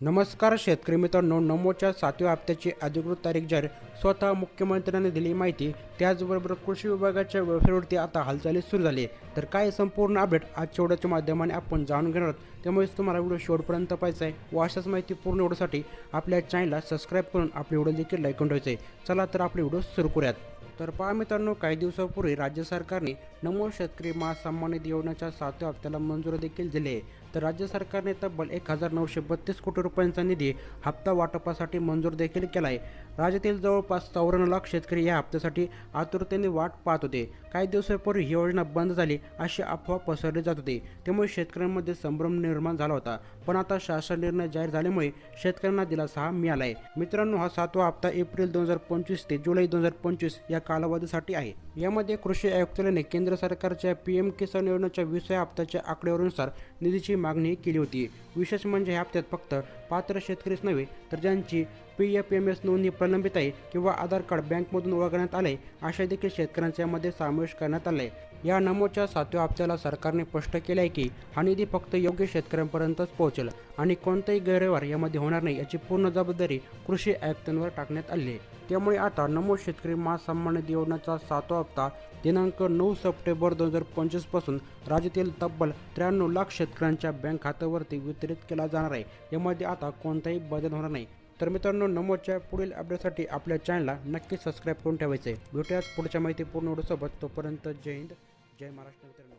नमस्कार शेतकरी मित्रांनो नमोच्या सातव्या हप्त्याची अधिकृत तारीख जाहीर स्वतः मुख्यमंत्र्यांनी दिली माहिती. त्याचबरोबर कृषी विभागाच्या वेबसाईटवरती आता हालचाली सुरू झाली आहे. तर काय संपूर्ण अपडेट आज व्हिडिओच्या माध्यमाने आपण जाणून घेणार आहोत. त्यामुळेच तुम्हाला व्हिडिओ शेवटपर्यंत पाहायचा आहे. व अशाच माहिती पूर्ण एवढ्यासाठी आपल्या चॅनलला सबस्क्राईब करून आपली व्हिडिओ देखील लाईक करून ठेवायचे. आहे. चला तर आपले व्हिडिओ सुरू करूयात. तर पहा मित्रांनो काही दिवसापूर्वी राज्य सरकारने नमो शेतकरी महासन्मान निधी योजनेच्या सातव्या हप्त्याला मंजुरी देखील दिली आहे. तर राज्य सरकारने तब्बल एक हजार नऊशे बत्तीस कोटी रुपयांचा निधी हप्ता वाटपासाठी मंजूर देखील केला आहे. राज्यातील जवळ जवळपास चौऱ्याण्णव लाख शेतकरी या हप्त्यासाठी आतुरतेने वाट पाहत होते. काही दिवसापूर्वी ही योजना बंद झाली अशी अफवा पसरली जात होती. त्यामुळे शेतकऱ्यांमध्ये संभ्रम निर्माण झाला होता. पण आता शासन निर्णय जाहीर झाल्यामुळे शेतकऱ्यांना दिलासा हा मिळाला आहे मित्रांनो हा सातवा हप्ता एप्रिल दोन हजार पंचवीस ते जुलै दोन हजार पंचवीस या कालावधीसाठी आहे. यामध्ये कृषी आयुक्तालयाने केंद्र सरकारच्या पी एम किसान योजनेच्या विसाव्या हप्त्याच्या आकडेवारीनुसार निधीची मागणी केली होती. विशेष म्हणजे ह्या हप्त्यात फक्त पात्र शेतकरीच नव्हे तर ज्यांची पी एफ एम एस नोंदणी प्रलंबित आहे किंवा आधार कार्ड बँकमधून वगळण्यात आले अशा देखील शेतकऱ्यांच्या यामध्ये समावेश करण्यात आला. आहे या नमोच्या सातव्या हप्त्याला सरकारने स्पष्ट केले आहे की हा निधी फक्त योग्य शेतकऱ्यांपर्यंतच पोहोचेल आणि कोणताही गैरव्यवहार यामध्ये होणार नाही याची पूर्ण जबाबदारी कृषी आयुक्तांवर टाकण्यात आली आहे. त्यामुळे आता नमो शेतकरी महासन्मान निधी योजनेचा सातवा हप्ता दिनांक नऊ सप्टेंबर दोन हजार पंचवीसपासून राज्यातील तब्बल त्र्याण्णव लाख शेतकऱ्यांच्या बँक खात्यावरती वितरित केला जाणार आहे. यामध्ये आता कोणताही बदल होणार नाही. तर मित्रांनो नमोच्या पुढील अपडेटसाठी आपल्या चॅनलला नक्की सबस्क्राईब करून ठेवायचे. भेटूयात पुढच्या माहिती पूर्ण सोबत तोपर्यंत जय हिंद जय महाराष्ट्र मित्रांनो.